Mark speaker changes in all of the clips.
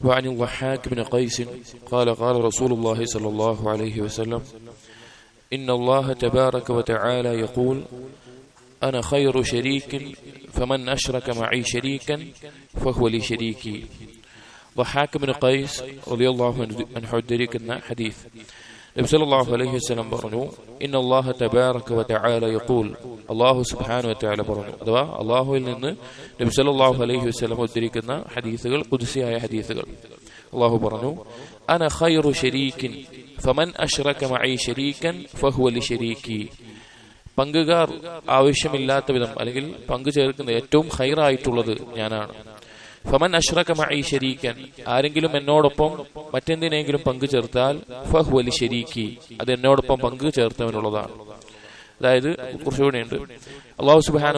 Speaker 1: وعن الضحاك بن قيس قال قال رسول الله صلى الله عليه وسلم إن الله تبارك وتعالى يقول أنا خير شريك فمن أشرك معي شريكا فهو لي شريكي. ضحاك بن قيس رضي الله عنه عن حديث നബി സല്ലല്ലാഹു അലൈഹി വസല്ലം പറഞ്ഞു ഇന്ന അല്ലാഹ തബാറക വതആല യഖൂൽ. അല്ലാഹു സുബ്ഹാനഹു വതആല പറഞ്ഞു അഥവാ അല്ലാഹുവിൽ നിന്ന് നബി സല്ലല്ലാഹു അലൈഹി വസല്ലം ഉദ്ധരിക്കുന്ന ഹദീസുകൾ കുതിസിയായ ഹദീസുകൾ. അല്ലാഹു പറഞ്ഞു അന ഖൈറു ശരീകിൻ ഫമൻ അഷ്റക معي ശരീകൻ ഫഹുവ ലി ശരീകി പങ്കുകാർ ആവശ്യമില്ലാത്ത വിധം അല്ലെങ്കിൽ പങ്കു ചേർക്കുന്ന ഏറ്റവും ഹൈറായിട്ടുള്ളത് ഞാനാണ്. ഫമൻ അഷ്റക മഈ ശരീക്കൻ ആരെങ്കിലും എന്നോടൊപ്പം മറ്റെന്തിനെങ്കിലും പങ്കു ചേർത്താൽ ഫഹു അലി ശരീക്കി അത് എന്നോടൊപ്പം പങ്കു ചേർത്തവനുള്ളതാണ്. അതായത് കുറച്ചുകൂടെയുണ്ട് അള്ളാഹു സുബാന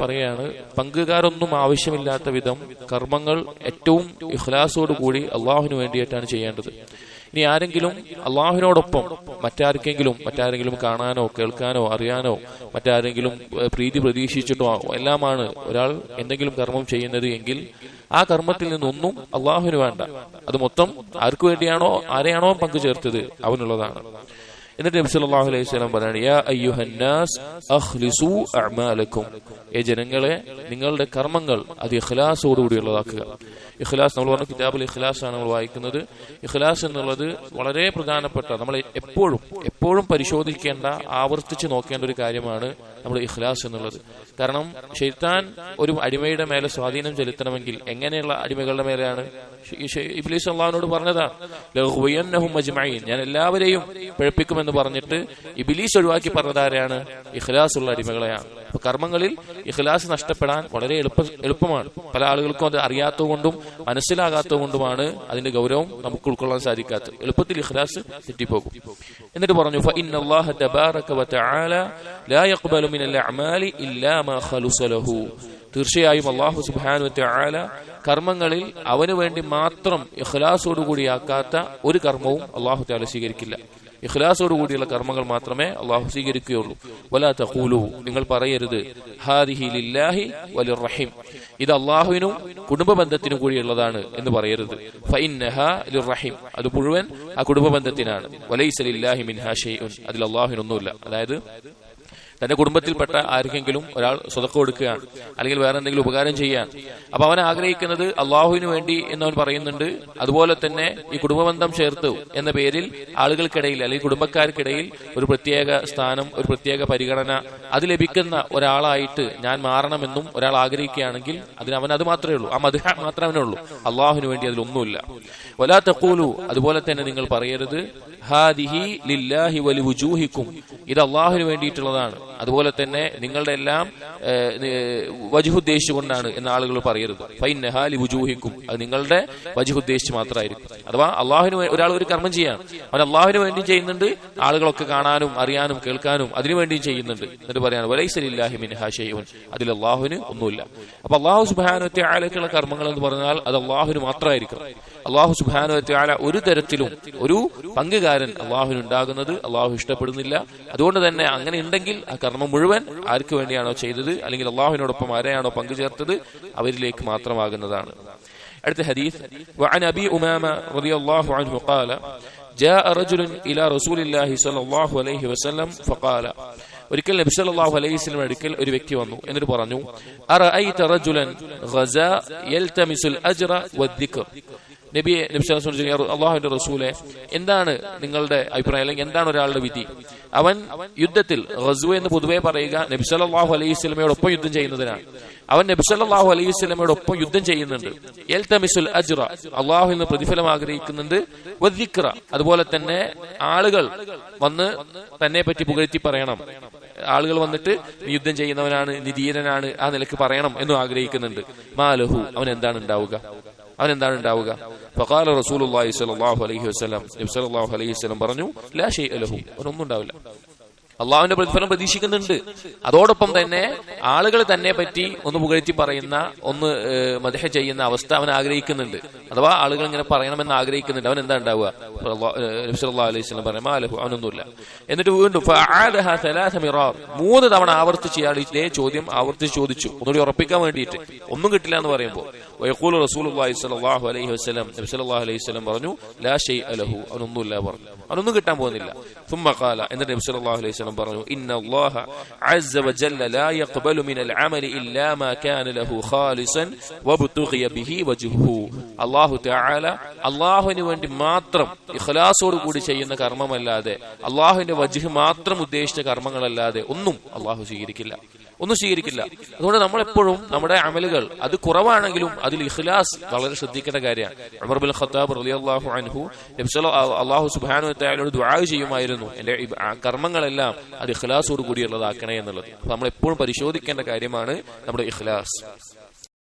Speaker 1: പറയാണ് പങ്കുകാരൊന്നും ആവശ്യമില്ലാത്ത വിധം കർമ്മങ്ങൾ ഏറ്റവും ഇഖ്ലാസോടുകൂടി അള്ളാഹുവിന് വേണ്ടിയിട്ടാണ് ചെയ്യേണ്ടത്. ഇനി ആരെങ്കിലും അള്ളാഹുവിനോടൊപ്പം മറ്റാർക്കെങ്കിലും മറ്റാരെങ്കിലും കാണാനോ കേൾക്കാനോ അറിയാനോ മറ്റാരെങ്കിലും പ്രീതി പ്രതീക്ഷിച്ചിട്ടോ എല്ലാമാണ് ഒരാൾ എന്തെങ്കിലും കർമ്മം ചെയ്യുന്നത് എങ്കിൽ ആ കർമ്മത്തിൽ നിന്നൊന്നും അള്ളാഹുവിന് വേണ്ട. അത് മൊത്തം ആർക്കു വേണ്ടിയാണോ ആരെയാണോ പങ്കുചേർത്തത്? അവനുള്ളതാണ്. എന്നിട്ട് നബി സല്ലല്ലാഹു അലൈഹി വസല്ലം പറയാണ് യാ അഖ്ലിസു അഅമാലക്കും. ഏ ജനങ്ങളെ നിങ്ങളുടെ കർമ്മങ്ങൾ അത് ഇഖ്ലാസോടുകൂടിയുള്ളതാക്കുക ഇഖ്ലാസ് നമ്മൾ പറഞ്ഞ കിതാബിൽ ഇഖ്ലാസ് ആണ് നമ്മൾ വായിക്കുന്നത്. ഇഖ്ലാസ് എന്നുള്ളത് വളരെ പ്രധാനപ്പെട്ട നമ്മൾ എപ്പോഴും എപ്പോഴും പരിശോധിക്കേണ്ട ആവർത്തിച്ച് നോക്കേണ്ട ഒരു കാര്യമാണ് നമ്മുടെ ഇഖ്ലാസ് എന്നുള്ളത്. കാരണം ഷെയ്ത്താൻ ഒരു അടിമയുടെ മേലെ സ്വാധീനം ചെലുത്തണമെങ്കിൽ എങ്ങനെയുള്ള അടിമകളുടെ മേലെയാണ്? ഇബ്ലീസ് അള്ളാഹിനോട് പറഞ്ഞതാ ലഹുബയ്യന്നഹും അജ്മഈൻ. ഞാൻ എല്ലാവരെയും പഴപ്പിക്കുമെന്ന് പറഞ്ഞിട്ട് ഇബിലീസ് ഒഴിവാക്കി പറഞ്ഞതാരെയാണ് ഇഖ്ലാസ് ഉള്ള അടിമകളെയാണ്. അപ്പൊ കർമ്മങ്ങളിൽ ഇഖ്ലാസ് നഷ്ടപ്പെടാൻ വളരെ എളുപ്പ എളുപ്പമാണ്. പല ആളുകൾക്കും അത് അറിയാത്തതുകൊണ്ടും മനസ്സിലാകാത്തതുകൊണ്ടുമാണ് അതിന്റെ ഗൗരവം നമുക്ക് ഉൾക്കൊള്ളാൻ സാധിക്കാത്തത്. എളുപ്പത്തിൽ ഇഖ്ലാസ് തെറ്റിപ്പോകും. എന്നിട്ട് പറഞ്ഞു വതആല ലാ മിനൽ അമാലി ഇല്ലാ മാ ഖലുസലഹു തീർച്ചയായും അള്ളാഹു സുബാനുവത്തെ ആല കർമ്മങ്ങളിൽ അവന് വേണ്ടി മാത്രം ഇഖ്ലാസോടുകൂടിയാക്കാത്ത ഒരു കർമ്മവും അള്ളാഹു താല സ്വീകരിക്കില്ല. ഇഖ്ലാസോടുകൂടിയുള്ള കർമ്മങ്ങൾ മാത്രമേ അള്ളാഹു സ്വീകരിക്കുകയുള്ളൂ. വലാ തഖൂലു നിങ്ങൾ പറയരുത്. ഹാദിഹി ലില്ലാഹി വലി റഹീം ഇത് അള്ളാഹുവിനും കുടുംബ ബന്ധത്തിനും കൂടിയുള്ളതാണ് എന്ന് പറയരുത്. ഫൈന്നഹ ലി റഹീം അത് മുഴുവൻ ആ കുടുംബ ബന്ധത്തിനാണ്. വലൈസലില്ലാഹി മിൻഹാ ഷെയ്ഉൻ അതിൽ അള്ളാഹുവിനൊന്നുമില്ല. അതായത് തന്റെ കുടുംബത്തിൽപ്പെട്ട ആർക്കെങ്കിലും ഒരാൾ സ്വതക്കം കൊടുക്കുകയാണ് അല്ലെങ്കിൽ വേറെ എന്തെങ്കിലും ഉപകാരം ചെയ്യാൻ. അപ്പൊ അവൻ ആഗ്രഹിക്കുന്നത് അള്ളാഹുവിന് വേണ്ടി എന്നവൻ പറയുന്നുണ്ട്. അതുപോലെ തന്നെ ഈ കുടുംബബന്ധം ചേർത്തു എന്ന പേരിൽ ആളുകൾക്കിടയിൽ അല്ലെങ്കിൽ കുടുംബക്കാർക്കിടയിൽ ഒരു പ്രത്യേക സ്ഥാനം ഒരു പ്രത്യേക പരിഗണന അത് ലഭിക്കുന്ന ഒരാളായിട്ട് ഞാൻ മാറണമെന്നും ഒരാൾ ആഗ്രഹിക്കുകയാണെങ്കിൽ അതിന് അവൻ അത് മാത്രമേ ഉള്ളൂ. ആ മധുഹ മാത്രമേ ഉള്ളൂ അള്ളാഹുവിന് വേണ്ടി അതിലൊന്നുമില്ല. വലാ തഖൂലു അതുപോലെ തന്നെ നിങ്ങൾ പറയരുത്. ഹാദിഹി ലില്ലാഹി വലി വുജൂഹിക്കും ഇത് അള്ളാഹുവിന് വേണ്ടിയിട്ടുള്ളതാണ്. അതുപോലെ തന്നെ നിങ്ങളുടെ എല്ലാം വജുഹുദ്ദേശിച്ചുകൊണ്ടാണ് എന്ന ആളുകൾ പറയരുത്. ലി വുജൂഹിക്കും അത് നിങ്ങളുടെ വജുഹുദ്ദേശിച്ച് മാത്രമായിരിക്കും. അഥവാ അള്ളാഹുവിന് ഒരാൾ ഒരു കർമ്മം ചെയ്യാം അവൻ അള്ളാഹുവിന് വേണ്ടി ചെയ്യുന്നുണ്ട് ആളുകളൊക്കെ കാണാനും അറിയാനും കേൾക്കാനും അതിനു വേണ്ടിയും ചെയ്യുന്നുണ്ട്. എന്നിട്ട് പറയാണ് വലൈസലില്ലാഹി മിൻ ഷൈഉൻ. അതിൽ അള്ളാഹുവിന് ഒന്നുമില്ല. അപ്പൊ അള്ളാഹു സുബാനത്തെ ആലക്കുള്ള കർമ്മങ്ങൾ എന്ന് പറഞ്ഞാൽ അത് അള്ളാഹുവിന് മാത്രമായിരിക്കും അള്ളാഹു സുബാനുവത്തെ ആല ഒരു തരത്തിലും ഒരു പങ്കുകാരൻ അള്ളാഹുവിന് ഉണ്ടാകുന്നത് അള്ളാഹു ഇഷ്ടപ്പെടുന്നില്ല അതുകൊണ്ട് തന്നെ അങ്ങനെ ഉണ്ടെങ്കിൽ ആ കർമ്മം മുഴുവൻ ആർക്ക് വേണ്ടിയാണോ ചെയ്തത് അല്ലെങ്കിൽ അള്ളാഹുവിനോടൊപ്പം ആരെയാണോ പങ്കുചേർത്തത് അവരിലേക്ക് മാത്രമാകുന്നതാണ് അടുത്ത ഹദീസ് وعن ابي امامه رضي الله عنه قال جاء رجل الى رسول الله صلى الله عليه وسلم فقال ഒരിക്കൽ നബി സല്ലല്ലാഹു അലൈഹി വസല്ലം അടുക്കൽ ഒരു വ്യക്തി വന്നു എന്നിട്ട് പറഞ്ഞു അറഅയ്ത റജുലൻ ഗസാ യൽതമിസുൽ അജ്റ വദ്ദിക്ർ നബിയെ നബി അള്ളാഹുവിന്റെ റസൂലെ എന്താണ് നിങ്ങളുടെ അഭിപ്രായം? അല്ലെങ്കിൽ എന്താണ് ഒരാളുടെ വിധി? അവൻ യുദ്ധത്തിൽ റസു എന്ന് പൊതുവെ പറയുക നബി സല്ലല്ലാഹു അലൈഹി വസല്ലമയോടൊപ്പം യുദ്ധം ചെയ്യുന്നതിനാണ്. അവൻ നബി സല്ലല്ലാഹു അലൈഹി വസല്ലമയോടൊപ്പം യുദ്ധം ചെയ്യുന്നുണ്ട്. എൽ തമിസുൽ അജ്റ അള്ളാഹു എന്ന് പ്രതിഫലം ആഗ്രഹിക്കുന്നുണ്ട്. വദ്ദിക്ര അതുപോലെ തന്നെ ആളുകൾ വന്ന് തന്നെ പറ്റി പുകഴ്ത്തി പറയണം. ആളുകൾ വന്നിട്ട് യുദ്ധം ചെയ്യുന്നവനാണ് നിധീരനാണ് ആ നിലയ്ക്ക് പറയണം എന്നും ആഗ്രഹിക്കുന്നുണ്ട്. മാലഹു അവൻ എന്താണ് ഉണ്ടാവുക? അവൻ എന്താണ് ഉണ്ടാവുക? ഫഖാല റസൂലുള്ളാഹി സ്വല്ലല്ലാഹു അലൈഹി വസല്ലം അലൈഹി വസല്ലം പറഞ്ഞു ലാ ഷൈഅ ലഹു. അവനൊന്നും ഉണ്ടാവില്ല. അള്ളാഹുവിന്റെ പ്രതിഫലം പ്രതീക്ഷിക്കുന്നുണ്ട്. അതോടൊപ്പം തന്നെ ആളുകൾ തന്നെ പറ്റി ഒന്ന് പുകഴ്ത്തി പറയുന്ന ഒന്ന് മദഹ ചെയ്യുന്ന അവസ്ഥ അവൻ ആഗ്രഹിക്കുന്നുണ്ട്. അഥവാ ആളുകൾ ഇങ്ങനെ പറയണമെന്ന് ആഗ്രഹിക്കുന്നുണ്ട്. അവൻ എന്താ ഉണ്ടാവുക? അലൈഹി മാലഹു അവനൊന്നുമില്ല. എന്നിട്ട് വീണ്ടും മൂന്ന് തവണ ആവർത്തിച്ച് ഇയാൾ ഇതേ ചോദ്യം ആവർത്തിച്ച് ചോദിച്ചു. ഒന്നുകൂടി ഉറപ്പിക്കാൻ വേണ്ടിയിട്ട്. ഒന്നും കിട്ടില്ല എന്ന് പറയുമ്പോൾ. വയഖൂൽ റസൂലുള്ളാഹി സ്വല്ലല്ലാഹു അലൈഹി വസല്ലം നബി സല്ലല്ലാഹു അലൈഹി വസല്ലം പറഞ്ഞു ലാ ഷൈഅ ലഹു അവനൊന്നുമില്ല പറഞ്ഞു അവനൊന്നും കിട്ടാൻ പോകുന്നില്ല ثم قال എന്നിട്ട് നബി സല്ലല്ലാഹു അലൈഹി വസല്ലം പറഞ്ഞു ഇന്ന അല്ലാഹ അസ്സ വജല്ല ലാ യഖ്ബലു മിനൽ അമലി ഇല്ലാ മാ കാന ലഹു ഖാലിസൻ വബ്തുഗിയ ബിഹി വജ്ഹുഹു അല്ലാഹു തആല അല്ലാഹുവിന് വേണ്ടി മാത്രം ഇഖ്ലാസോട് കൂടി ചെയ്യുന്ന കർമ്മമല്ലാതെ അള്ളാഹുവിന്റെ വജ്ഹ് മാത്രം ഉദ്ദേശിച്ച കർമ്മങ്ങളല്ലാതെ ഒന്നും അള്ളാഹു സ്വീകരിക്കില്ല ഒന്നും സ്വീകരിക്കില്ല അതുകൊണ്ട് നമ്മൾ എപ്പോഴും നമ്മുടെ അമലുകൾ അത് കുറവാണെങ്കിലും അതിൽ ഇഖ്ലാസ് വളരെ ശ്രദ്ധിക്കേണ്ട കാര്യമാണ്. ഉമർ ബിൻ ഖത്താബ് റളിയല്ലാഹു അൻഹു നബി സുബാനു അല്ലാഹു സുബ്ഹാനഹു വ ദുആ ചെയ്യുമായിരുന്നു. എന്റെ കർമ്മങ്ങളെല്ലാം അത് ഇഖ്ലാസോട് കൂടിയുള്ളതാക്കണേ എന്നുള്ളത്. നമ്മൾ എപ്പോഴും പരിശോധിക്കേണ്ട കാര്യമാണ് നമ്മുടെ ഇഖ്ലാസ്.